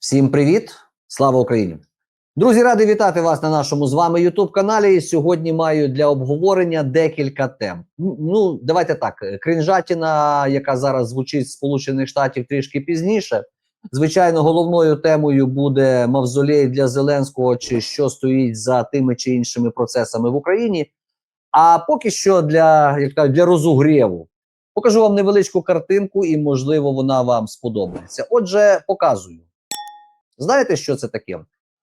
Всім привіт! Слава Україні! Друзі, радий вітати вас на нашому з вами youtube каналі. І Сьогодні маю для обговорення декілька тем. Ну, давайте так: крінжатіна, яка зараз звучить з Сполучених Штатів трішки пізніше. Звичайно, головною темою буде мавзолей для Зеленського, чи що стоїть за тими чи іншими процесами в Україні. А поки що для як кажуть, для розугріву покажу вам невеличку картинку, і можливо вона вам сподобається. Отже, показую. Знаєте, що це таке?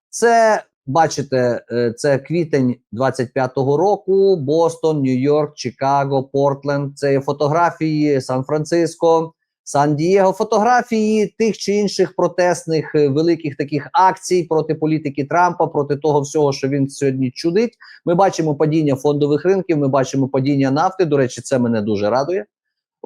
Це бачите, е, це квітень 25-го року. Бостон, Нью-Йорк, Чикаго, Портленд. Це фотографії Сан-Франциско, Сан-Дієго. Фотографії тих чи інших протестних е, великих таких акцій проти політики Трампа, проти того всього, що він сьогодні чудить. Ми бачимо падіння фондових ринків. Ми бачимо падіння нафти. До речі, це мене дуже радує.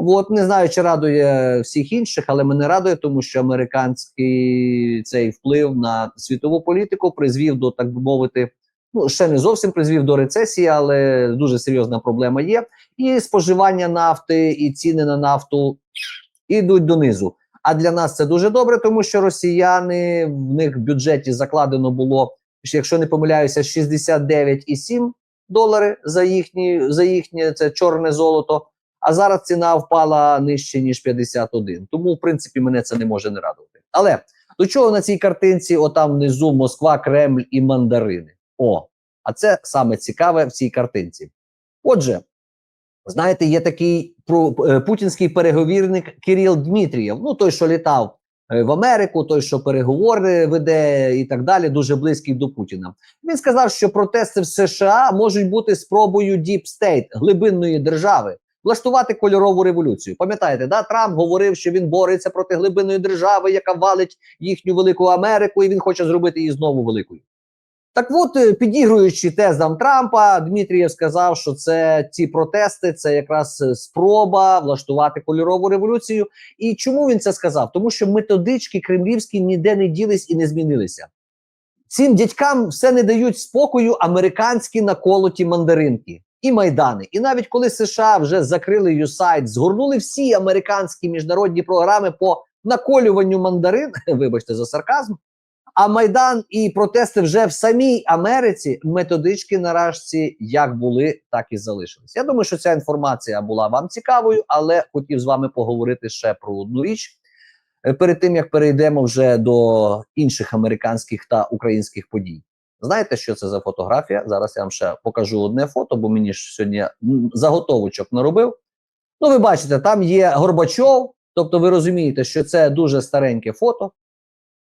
От не знаю, чи радує всіх інших, але мене радує, тому що американський цей вплив на світову політику призвів до так би мовити. Ну ще не зовсім призвів до рецесії, але дуже серйозна проблема є. І споживання нафти, і ціни на нафту йдуть донизу. А для нас це дуже добре, тому що росіяни в них в бюджеті закладено було, якщо не помиляюся, 69,7 долари за їхні за їхнє це чорне золото. А зараз ціна впала нижче ніж 51. Тому, в принципі, мене це не може не радувати. Але до чого на цій картинці, отам внизу Москва, Кремль і мандарини? О, а це саме цікаве в цій картинці. Отже, знаєте, є такий е, путінський переговірник Кирил Дмитрієв, ну той, що літав е, в Америку, той, що переговори веде і так далі, дуже близький до Путіна. Він сказав, що протести в США можуть бути спробою Deep State, глибинної держави влаштувати кольорову революцію. Пам'ятаєте, да Трамп говорив, що він бореться проти глибинної держави, яка валить їхню велику Америку, і він хоче зробити її знову великою. Так от, е, підігруючи тезам Трампа, Дмитрієв сказав, що це ці протести, це якраз е, спроба влаштувати кольорову революцію. І чому він це сказав? Тому що методички кремлівські ніде не ділись і не змінилися. Цим дядькам все не дають спокою американські наколоті мандаринки і майдани. І навіть коли США вже закрили USAID, згорнули всі американські міжнародні програми по наколюванню мандарин, вибачте за сарказм. А майдан і протести вже в самій Америці методички наразі як були, так і залишились. Я думаю, що ця інформація була вам цікавою, але хотів з вами поговорити ще про одну річ. Е, Перед тим як перейдемо вже до інших американських та українських подій. Знаєте, що це за фотографія? Зараз я вам ще покажу одне фото, бо мені ж сьогодні заготовочок наробив. Ну, ви бачите, там є Горбачов, тобто ви розумієте, що це дуже стареньке фото,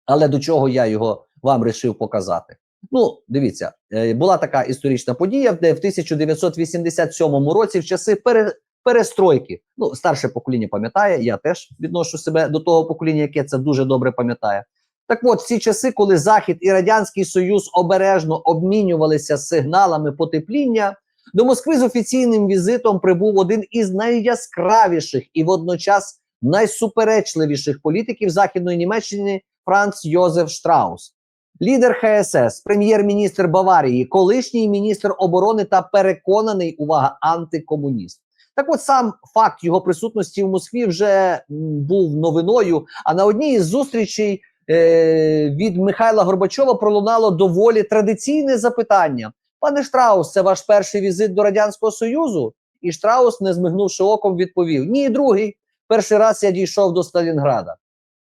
але до чого я його вам вирішив показати. Ну, дивіться, е, була така історична подія, де в 1987 році, в часи пере, перестройки, ну, старше покоління пам'ятає, я теж відношу себе до того покоління, яке це дуже добре пам'ятає. Так от, в ці часи, коли Захід і Радянський Союз обережно обмінювалися сигналами потепління, до Москви з офіційним візитом прибув один із найяскравіших і водночас найсуперечливіших політиків Західної Німеччини Франц Йозеф Штраус, лідер ХСС, прем'єр-міністр Баварії, колишній міністр оборони та переконаний увага антикомуніст. Так, от сам факт його присутності в Москві вже був новиною. А на одній із зустрічей е, від Михайла Горбачова пролунало доволі традиційне запитання: пане Штраус, це ваш перший візит до радянського союзу? І Штраус, не змигнувши оком, відповів: Ні, другий. Перший раз я дійшов до Сталінграда.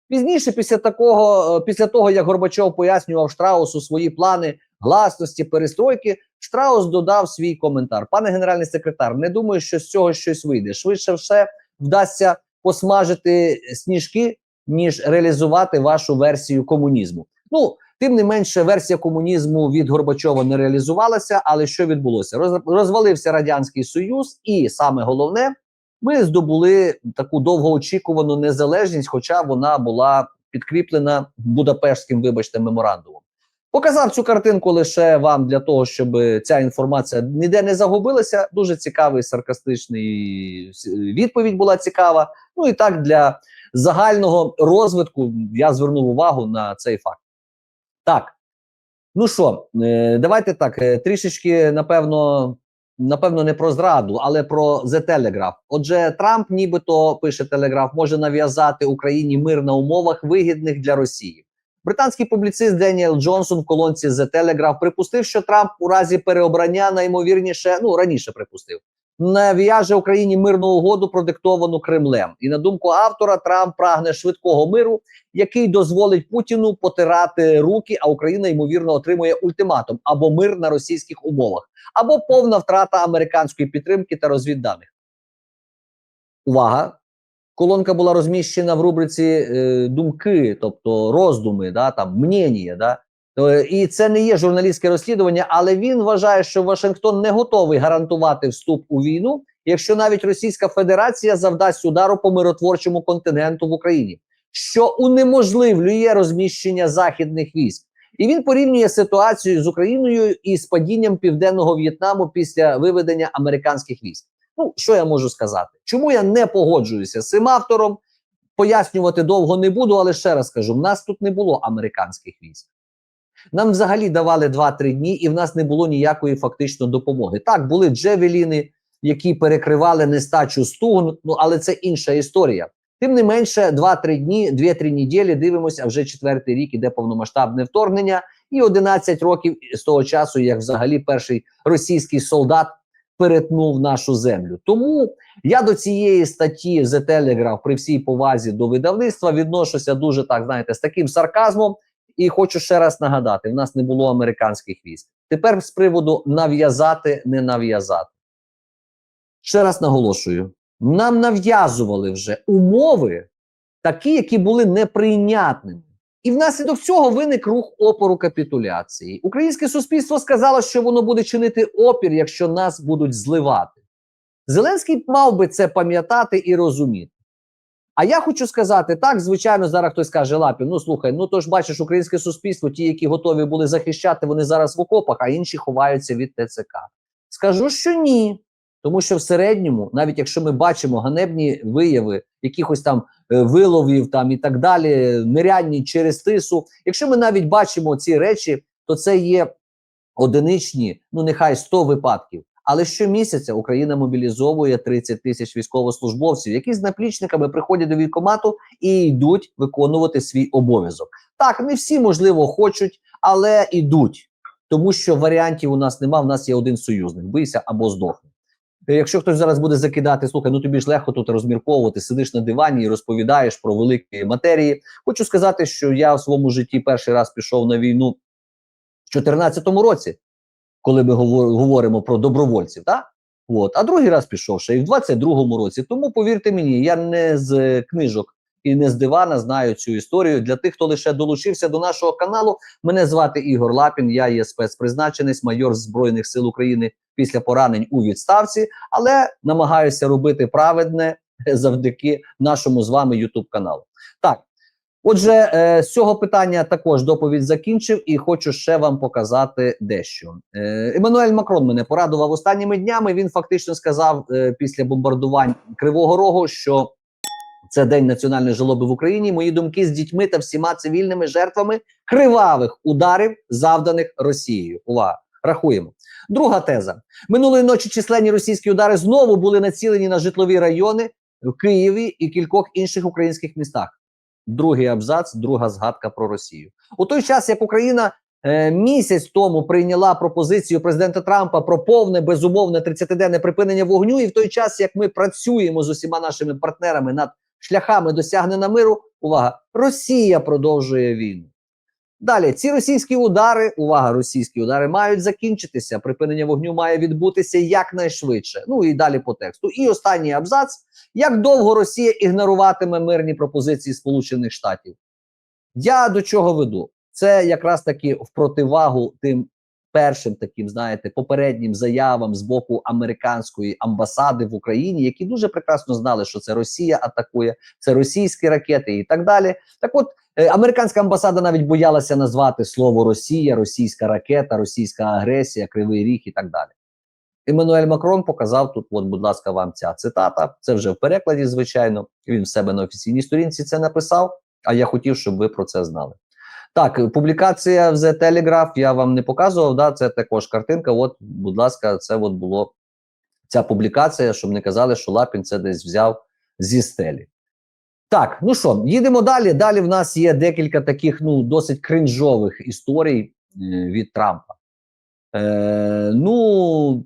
Пізніше, після такого, е, після того як Горбачов пояснював Штраусу свої плани гласності, перестройки, Штраус додав свій коментар. Пане генеральний секретар, не думаю, що з цього щось вийде. Швидше все вдасться посмажити сніжки, ніж реалізувати вашу версію комунізму. Ну тим не менше, версія комунізму від Горбачова не реалізувалася. Але що відбулося? Роз, розвалився радянський союз, і саме головне, ми здобули таку довгоочікувану незалежність, хоча вона була підкріплена Будапештським, вибачте, меморандумом. Показав цю картинку лише вам для того, щоб ця інформація ніде не загубилася. Дуже цікавий саркастичний відповідь була цікава. Ну і так для загального розвитку я звернув увагу на цей факт. Так, ну що, е, давайте так е, трішечки, напевно, напевно, не про зраду, але про The Telegraph. Отже, Трамп, нібито пише Телеграф, може нав'язати Україні мир на умовах вигідних для Росії. Британський публіцист Деніел Джонсон в колонці The Telegraph припустив, що Трамп у разі переобрання наймовірніше, ну раніше припустив, нав'яже Україні мирну угоду, продиктовану Кремлем. І на думку автора, Трамп прагне швидкого миру, який дозволить Путіну потирати руки, а Україна ймовірно отримує ультиматум або мир на російських умовах, або повна втрата американської підтримки та розвідданих. Увага! Колонка була розміщена в рубриці е, думки, тобто роздуми, да, там мнення, да. То, і це не є журналістське розслідування, але він вважає, що Вашингтон не готовий гарантувати вступ у війну, якщо навіть Російська Федерація завдасть удару по миротворчому контингенту в Україні, що унеможливлює розміщення західних військ. І він порівнює ситуацію з Україною і з падінням південного В'єтнаму після виведення американських військ. Ну, що я можу сказати? Чому я не погоджуюся з цим автором? Пояснювати довго не буду, але ще раз кажу: в нас тут не було американських військ. Нам взагалі давали 2-3 дні, і в нас не було ніякої фактично допомоги. Так, були джевеліни, які перекривали нестачу стугн, ну але це інша історія. Тим не менше, 2-3 дні, 2-3 неділі дивимося, вже четвертий рік іде повномасштабне вторгнення, і 11 років з того часу, як взагалі перший російський солдат перетнув нашу землю. Тому я до цієї статті The Telegraph при всій повазі до видавництва відношуся дуже так, знаєте, з таким сарказмом. І хочу ще раз нагадати: в нас не було американських військ. Тепер з приводу нав'язати, не нав'язати. Ще раз наголошую: нам нав'язували вже умови, такі, які були неприйнятними. І внаслідок цього виник рух опору капітуляції. Українське суспільство сказало, що воно буде чинити опір, якщо нас будуть зливати. Зеленський мав би це пам'ятати і розуміти. А я хочу сказати, так, звичайно, зараз хтось каже, Лапін, ну слухай, ну то ж бачиш, українське суспільство, ті, які готові були захищати, вони зараз в окопах, а інші ховаються від ТЦК. Скажу, що ні. Тому що в середньому, навіть якщо ми бачимо ганебні вияви якихось там е, виловів там і так далі, нерянні через тису, якщо ми навіть бачимо ці речі, то це є одиничні, ну нехай 100 випадків. Але щомісяця Україна мобілізовує 30 тисяч військовослужбовців, які з наплічниками приходять до війкомату і йдуть виконувати свій обов'язок. Так, не всі можливо хочуть, але йдуть, тому що варіантів у нас нема. В нас є один союзник: бийся або здохни. Якщо хтось зараз буде закидати, слухай, ну тобі ж легко тут розмірковувати, сидиш на дивані і розповідаєш про великі матерії. Хочу сказати, що я в своєму житті перший раз пішов на війну в 2014 році, коли ми говоримо про добровольців. так? От. А другий раз пішов ще і в 22-му році. Тому повірте мені, я не з книжок і не з дивана знаю цю історію. Для тих, хто лише долучився до нашого каналу, мене звати Ігор Лапін. Я є спецпризначенець, майор Збройних сил України після поранень у відставці, але намагаюся робити праведне завдяки нашому з вами Ютуб каналу. Так. Отже, е, з цього питання також доповідь закінчив, і хочу ще вам показати дещо. Е, Еммануель Макрон мене порадував останніми днями. Він фактично сказав е, після бомбардувань Кривого Рогу, що це день національної жалоби в Україні. Мої думки з дітьми та всіма цивільними жертвами кривавих ударів, завданих Росією. Увага! Рахуємо. Друга теза минулої ночі численні російські удари знову були націлені на житлові райони в Києві і кількох інших українських містах. Другий абзац, друга згадка про Росію. У той час, як Україна е, місяць тому прийняла пропозицію президента Трампа про повне безумовне 30-денне припинення вогню, і в той час, як ми працюємо з усіма нашими партнерами над шляхами досягнення миру, увага, Росія продовжує війну. Далі ці російські удари, увага, російські удари мають закінчитися. Припинення вогню має відбутися якнайшвидше. Ну і далі по тексту. І останній абзац: як довго Росія ігноруватиме мирні пропозиції Сполучених Штатів? Я до чого веду? Це якраз таки в противагу тим першим таким, знаєте, попереднім заявам з боку американської амбасади в Україні, які дуже прекрасно знали, що це Росія атакує, це російські ракети і так далі. Так, от американська амбасада навіть боялася назвати слово Росія, російська ракета, російська агресія, кривий ріг і так далі. Еммануель Макрон показав тут, от, будь ласка, вам ця цитата. Це вже в перекладі, звичайно. Він в себе на офіційній сторінці це написав. А я хотів, щоб ви про це знали. Так, публікація в The Telegraph я вам не показував. Да, Це також картинка. От, будь ласка, це от було ця публікація, щоб не казали, що Лапін це десь взяв зі стелі. Так, ну що, їдемо далі. Далі в нас є декілька таких ну досить кринжових історій е, від Трампа. Е, ну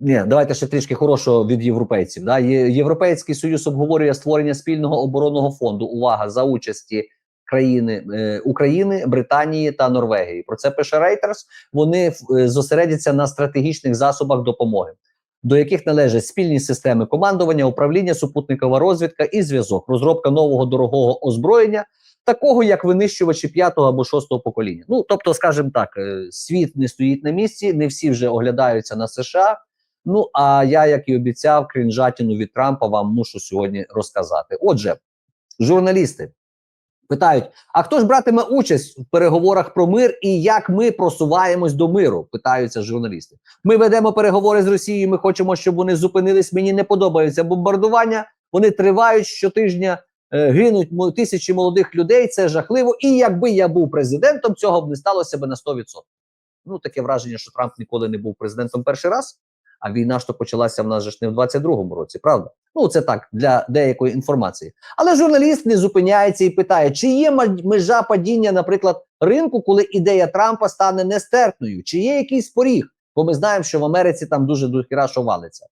ні, давайте ще трішки хорошого від європейців. Да? Європейський союз обговорює створення спільного оборонного фонду. Увага за участі країни е, України, Британії та Норвегії. Про це пише Reuters. Вони е, зосередяться на стратегічних засобах допомоги, до яких належать спільні системи командування, управління, супутникова розвідка і зв'язок, розробка нового дорогого озброєння, такого як винищувачі п'ятого або шостого покоління. Ну тобто, скажімо так, е, світ не стоїть на місці, не всі вже оглядаються на США. Ну а я, як і обіцяв, крінжатіну від Трампа вам мушу сьогодні розказати. Отже, журналісти питають: а хто ж братиме участь в переговорах про мир і як ми просуваємось до миру? Питаються журналісти. Ми ведемо переговори з Росією. Ми хочемо, щоб вони зупинились. Мені не подобаються бомбардування. Вони тривають щотижня. е, Гинуть тисячі молодих людей, це жахливо. І якби я був президентом, цього б не сталося би на 100%. Ну таке враження, що Трамп ніколи не був президентом перший раз. А війна ж то почалася в нас же ж не в 22-му році, правда? Ну це так для деякої інформації. Але журналіст не зупиняється і питає, чи є межа падіння, наприклад, ринку, коли ідея Трампа стане нестерпною, чи є якийсь поріг? Бо ми знаємо, що в Америці там дуже дохіра що валиться.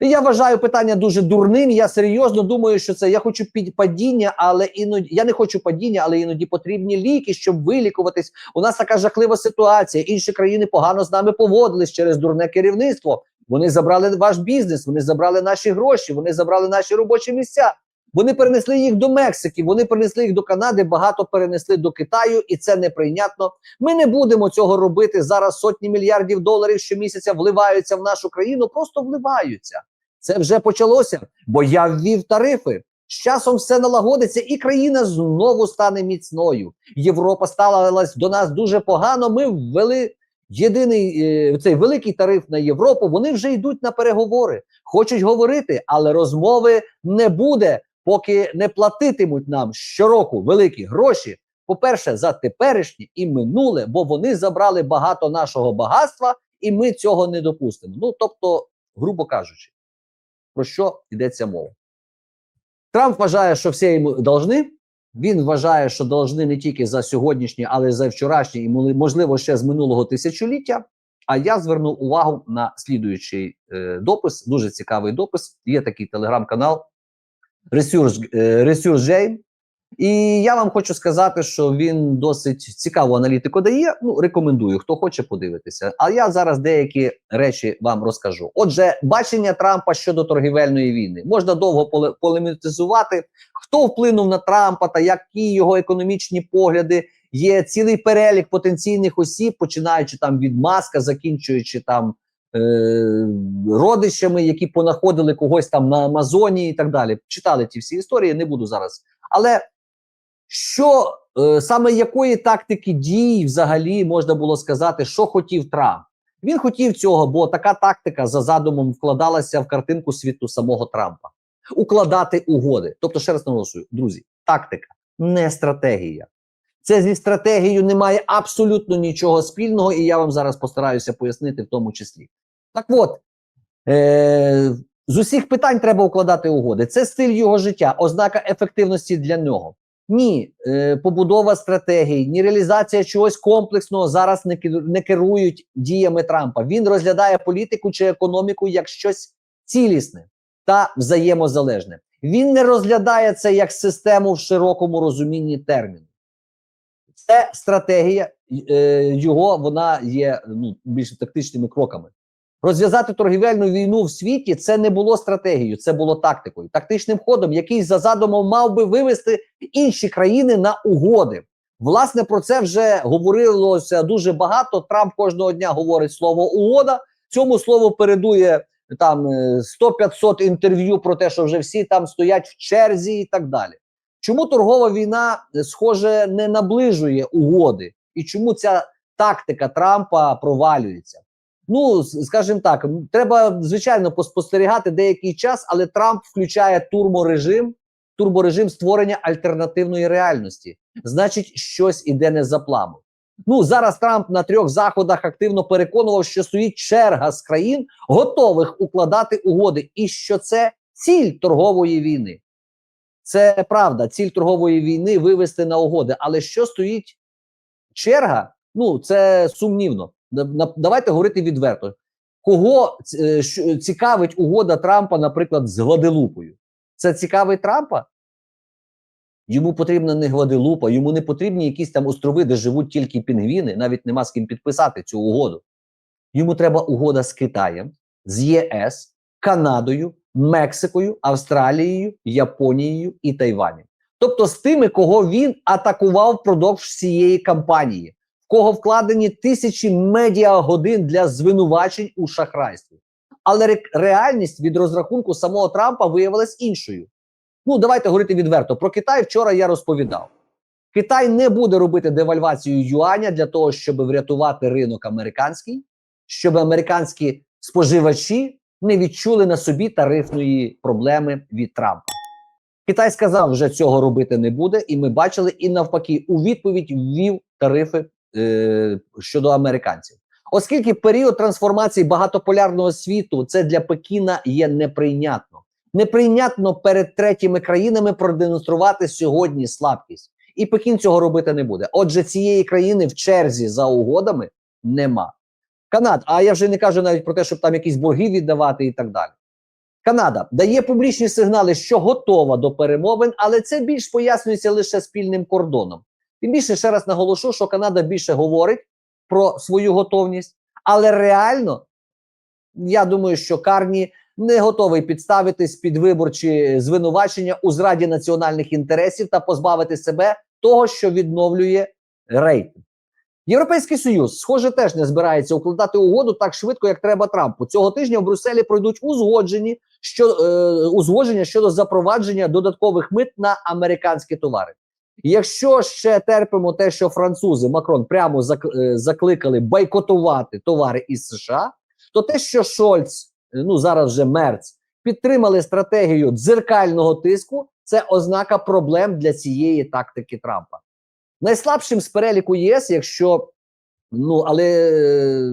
Я вважаю питання дуже дурним. Я серйозно думаю, що це я хочу під падіння, але іноді я не хочу падіння, але іноді потрібні ліки, щоб вилікуватись. У нас така жахлива ситуація. Інші країни погано з нами поводились через дурне керівництво. Вони забрали ваш бізнес, вони забрали наші гроші, вони забрали наші робочі місця. Вони перенесли їх до Мексики, вони перенесли їх до Канади, багато перенесли до Китаю, і це неприйнятно. Ми не будемо цього робити зараз. Сотні мільярдів доларів щомісяця вливаються в нашу країну, просто вливаються. Це вже почалося, бо я ввів тарифи. З часом все налагодиться, і країна знову стане міцною. Європа ставилась до нас дуже погано. Ми ввели єдиний е, цей великий тариф на Європу. Вони вже йдуть на переговори, хочуть говорити, але розмови не буде, поки не платитимуть нам щороку великі гроші. По-перше, за теперішнє і минуле, бо вони забрали багато нашого багатства, і ми цього не допустимо. Ну тобто, грубо кажучи, про що йдеться мова? Трамп вважає, що всі йому должны. Він вважає, що должны не тільки за сьогоднішнє, але й за вчорашнє, і можливо ще з минулого тисячоліття. А я звернув увагу на слідуючий е, допис, дуже цікавий допис. Є такий телеграм-канал е, Research і я вам хочу сказати, що він досить цікаву аналітику дає. Ну, рекомендую, хто хоче подивитися. А я зараз деякі речі вам розкажу. Отже, бачення Трампа щодо торгівельної війни можна довго поле- полемізувати. Хто вплинув на Трампа та які його економічні погляди? Є цілий перелік потенційних осіб, починаючи там від маска, закінчуючи там е, родичами, які понаходили когось там на Амазоні і так далі. Читали ті всі історії, не буду зараз. Але що е, саме якої тактики дій взагалі можна було сказати, що хотів Трамп? Він хотів цього, бо така тактика за задумом вкладалася в картинку світу самого Трампа. Укладати угоди. Тобто, ще раз наголошую, друзі, тактика, не стратегія. Це зі стратегією немає абсолютно нічого спільного, і я вам зараз постараюся пояснити в тому числі. Так от, е- з усіх питань треба укладати угоди. Це стиль його життя, ознака ефективності для нього. Ні, е, побудова стратегії, ні реалізація чогось комплексного зараз не, не керують діями Трампа. Він розглядає політику чи економіку як щось цілісне та взаємозалежне. Він не розглядає це як систему в широкому розумінні терміну. Це стратегія е, його, вона є ну, більш тактичними кроками. Розв'язати торгівельну війну в світі це не було стратегією, це було тактикою, тактичним ходом, який за задумом мав би вивести інші країни на угоди. Власне, про це вже говорилося дуже багато. Трамп кожного дня говорить слово угода. Цьому слову передує там е, 100-500 інтерв'ю про те, що вже всі там стоять в черзі і так далі. Чому торгова війна, е, схоже, не наближує угоди, і чому ця тактика Трампа провалюється? Ну, скажімо так, треба звичайно поспостерігати деякий час, але Трамп включає турборежим, турборежим створення альтернативної реальності. Значить, щось іде не за планом. Ну зараз Трамп на трьох заходах активно переконував, що стоїть черга з країн, готових укладати угоди, і що це ціль торгової війни. Це правда, ціль торгової війни вивести на угоди. Але що стоїть черга? Ну це сумнівно. Давайте говорити відверто. Кого е, цікавить угода Трампа, наприклад, з Гваделупою? Це цікавить Трампа? Йому потрібна не Гваделупа, йому не потрібні якісь там острови, де живуть тільки пінгвіни, навіть нема з ким підписати цю угоду. Йому треба угода з Китаєм, з ЄС, Канадою, Мексикою, Австралією, Японією і Тайванем. Тобто з тими, кого він атакував впродовж всієї кампанії, кого вкладені тисячі медіагодин для звинувачень у шахрайстві. Але ре- реальність від розрахунку самого Трампа виявилась іншою. Ну, давайте говорити відверто. Про Китай вчора я розповідав. Китай не буде робити девальвацію юаня для того, щоб врятувати ринок американський, щоб американські споживачі не відчули на собі тарифної проблеми від Трампа. Китай сказав, вже цього робити не буде, і ми бачили, і навпаки, у відповідь ввів тарифи е, щодо американців. Оскільки період трансформації багатополярного світу це для Пекіна є неприйнятно. Неприйнятно перед третіми країнами продемонструвати сьогодні слабкість, і Пекін цього робити не буде. Отже, цієї країни в черзі за угодами нема. Канада, а я вже не кажу навіть про те, щоб там якісь борги віддавати і так далі. Канада дає публічні сигнали, що готова до перемовин, але це більш пояснюється лише спільним кордоном. Тим більше ще раз наголошу, що Канада більше говорить про свою готовність, але реально я думаю, що Карні не готовий підставитись під виборчі звинувачення у зраді національних інтересів та позбавити себе того, що відновлює рейтинг. Європейський союз, схоже, теж не збирається укладати угоду так швидко, як треба Трампу. Цього тижня в Брюсселі пройдуть узгоджені що е, узгодження щодо запровадження додаткових мит на американські товари. Якщо ще терпимо те, що французи Макрон прямо е, закликали бойкотувати товари із США, то те, що Шольц, е, ну зараз вже Мерц, підтримали стратегію дзеркального тиску, це ознака проблем для цієї тактики Трампа. Найслабшим з переліку ЄС, якщо ну але е,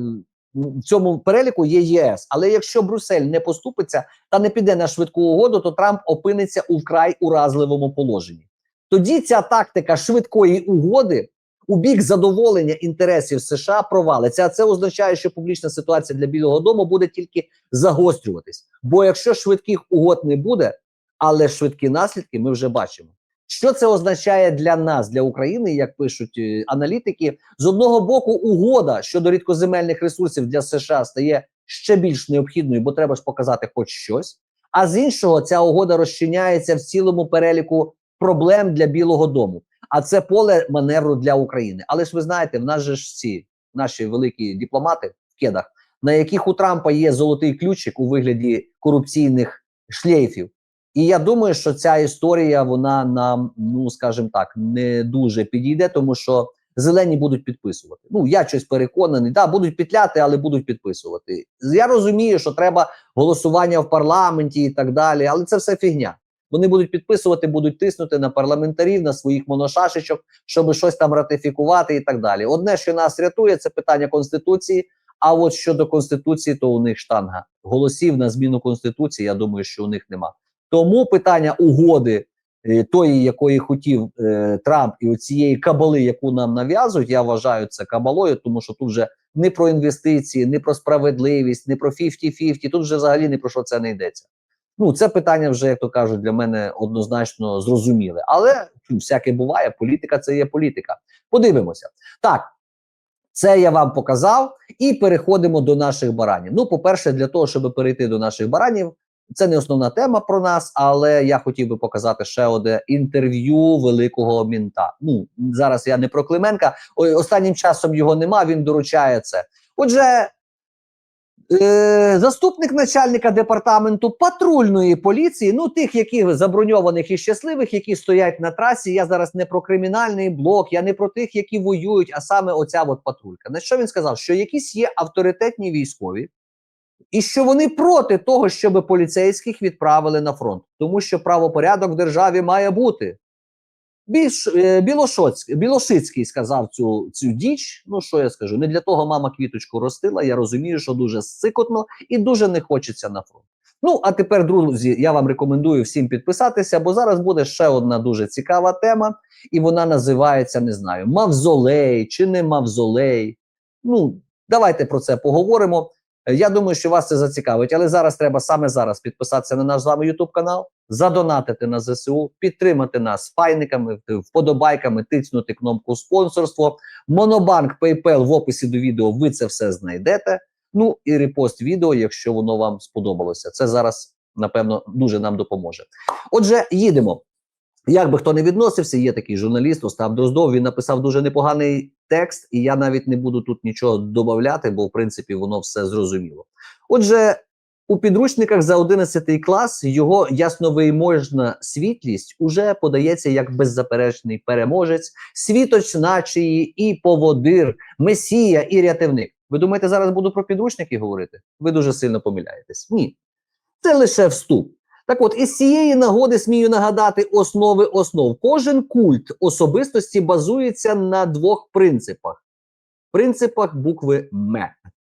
в цьому переліку є ЄС. Але якщо Брюссель не поступиться та не піде на швидку угоду, то Трамп опиниться у вкрай уразливому положенні. Тоді ця тактика швидкої угоди у бік задоволення інтересів США провалиться. А це означає, що публічна ситуація для Білого Дому буде тільки загострюватись. Бо якщо швидких угод не буде, але швидкі наслідки ми вже бачимо. Що це означає для нас, для України, як пишуть е, аналітики? З одного боку, угода щодо рідкоземельних ресурсів для США стає ще більш необхідною, бо треба ж показати хоч щось. А з іншого, ця угода розчиняється в цілому переліку проблем для Білого Дому. А це поле маневру для України. Але ж ви знаєте, в нас же ж ці наші великі дипломати в кедах, на яких у Трампа є золотий ключик у вигляді корупційних шлейфів. І я думаю, що ця історія вона нам, ну скажімо так, не дуже підійде, тому що зелені будуть підписувати. Ну я щось переконаний, да, будуть петляти, але будуть підписувати. Я розумію, що треба голосування в парламенті і так далі, але це все фігня. Вони будуть підписувати, будуть тиснути на парламентарів, на своїх моношашечок, щоб щось там ратифікувати і так далі. Одне, що нас рятує, це питання конституції. А от щодо конституції, то у них штанга голосів на зміну конституції. Я думаю, що у них нема. Тому питання угоди е, тої, якої хотів е, Трамп, і оцієї кабали, яку нам нав'язують, я вважаю це кабалою, тому що тут вже не про інвестиції, не про справедливість, не про 50-50, Тут вже взагалі не про що це не йдеться. Ну, це питання вже, як то кажуть, для мене однозначно зрозуміле. Але ну, всяке буває, політика це є політика. Подивимося. Так, це я вам показав, і переходимо до наших баранів. Ну, по-перше, для того, щоб перейти до наших баранів, це не основна тема про нас, але я хотів би показати ще одне інтерв'ю великого мінта. Ну зараз я не про Клименка. Останнім часом його нема. Він доручає це. Отже, е, заступник начальника департаменту патрульної поліції, ну тих, яких заброньованих і щасливих, які стоять на трасі. Я зараз не про кримінальний блок, я не про тих, які воюють, а саме оця от патрулька. На що він сказав? Що якісь є авторитетні військові. І що вони проти того, щоб поліцейських відправили на фронт, тому що правопорядок в державі має бути. Більш е, Білошицький сказав цю цю діч. Ну що я скажу? Не для того мама квіточку ростила. Я розумію, що дуже сикотно і дуже не хочеться на фронт. Ну, а тепер, друзі, я вам рекомендую всім підписатися, бо зараз буде ще одна дуже цікава тема, і вона називається: не знаю, Мавзолей чи не Мавзолей. Ну, давайте про це поговоримо. Я думаю, що вас це зацікавить, але зараз треба саме зараз підписатися на наш з вами YouTube канал, задонатити на ЗСУ, підтримати нас файниками, вподобайками, тиснути кнопку спонсорство. Монобанк, PayPal в описі до відео. Ви це все знайдете. Ну і репост відео, якщо воно вам сподобалося. Це зараз, напевно, дуже нам допоможе. Отже, їдемо. Як би хто не відносився, є такий журналіст Остап Дроздов. Він написав дуже непоганий текст, і я навіть не буду тут нічого додавати, бо в принципі воно все зрозуміло. Отже, у підручниках за 11 клас його ясновийможна світлість уже подається як беззаперечний переможець, світоч начії і поводир, месія і рятівник. Ви думаєте, зараз буду про підручники говорити? Ви дуже сильно помиляєтесь. Ні. Це лише вступ. Так от, із цієї нагоди смію нагадати основи основ. Кожен культ особистості базується на двох принципах: принципах букви М.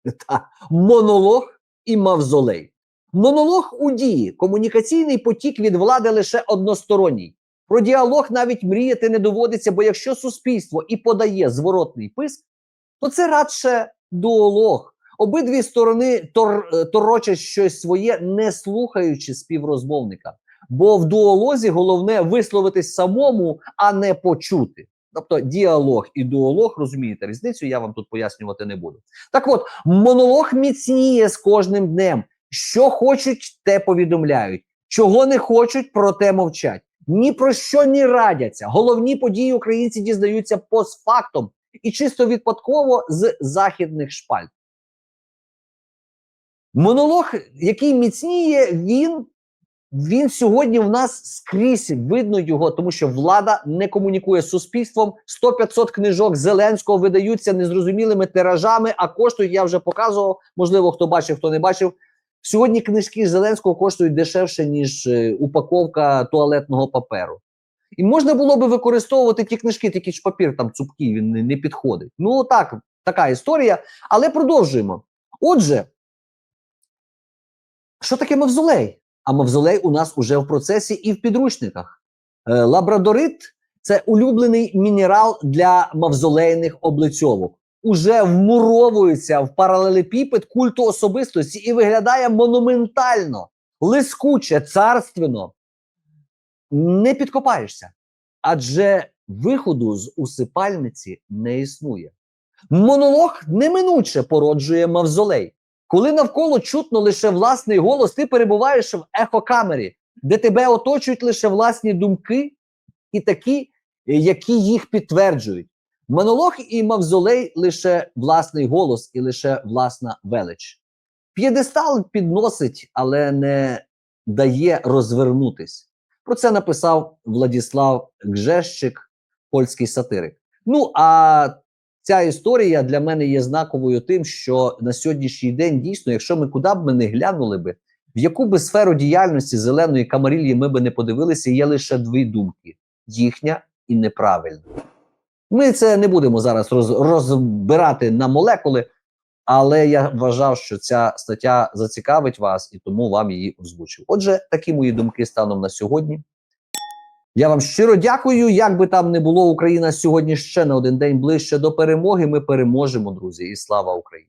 Та, монолог і мавзолей. Монолог у дії, комунікаційний потік від влади лише односторонній. Про діалог навіть мріяти не доводиться, бо якщо суспільство і подає зворотний писк, то це радше дуолог. Обидві сторони тор, е, торочать щось своє, не слухаючи співрозмовника. Бо в дуолозі головне висловитись самому, а не почути. Тобто діалог і дуолог, розумієте різницю, я вам тут пояснювати не буду. Так от, монолог міцніє з кожним днем. Що хочуть, те повідомляють. Чого не хочуть, про те мовчать. Ні про що не радяться. Головні події українці дізнаються постфактом і чисто відпадково з західних шпальт. Монолог, який міцніє, він, він сьогодні в нас скрізь видно його, тому що влада не комунікує з суспільством. 100-500 книжок Зеленського видаються незрозумілими тиражами, а коштують, я вже показував. Можливо, хто бачив, хто не бачив. Сьогодні книжки Зеленського коштують дешевше, ніж е, упаковка туалетного паперу. І можна було би використовувати ті книжки, тільки ж папір там цупкий, він не, не підходить. Ну так, така історія. Але продовжуємо. Отже, що таке мавзолей? А мавзолей у нас уже в процесі і в підручниках. Е, лабрадорит це улюблений мінерал для мавзолейних облицьовок. Уже вмуровується в паралелепіпед культу особистості і виглядає монументально, лискуче, царственно. Не підкопаєшся. Адже виходу з усипальниці не існує. Монолог неминуче породжує мавзолей. Коли навколо чутно лише власний голос, ти перебуваєш в ехокамері, де тебе оточують лише власні думки і такі, які їх підтверджують. Монолог і мавзолей лише власний голос і лише власна велич. П'єдестал підносить, але не дає розвернутись. Про це написав Владіслав Гжещик, польський сатирик. Ну а ця історія для мене є знаковою тим, що на сьогоднішній день дійсно, якщо ми куди б ми не глянули би, в яку би сферу діяльності зеленої камарілії ми би не подивилися, є лише дві думки: їхня і неправильна. Ми це не будемо зараз роз, розбирати на молекули, але я вважав, що ця стаття зацікавить вас і тому вам її озвучив. Отже, такі мої думки станом на сьогодні. Я вам щиро дякую. Як би там не було, Україна сьогодні ще на один день ближче до перемоги. Ми переможемо, друзі, і слава Україні!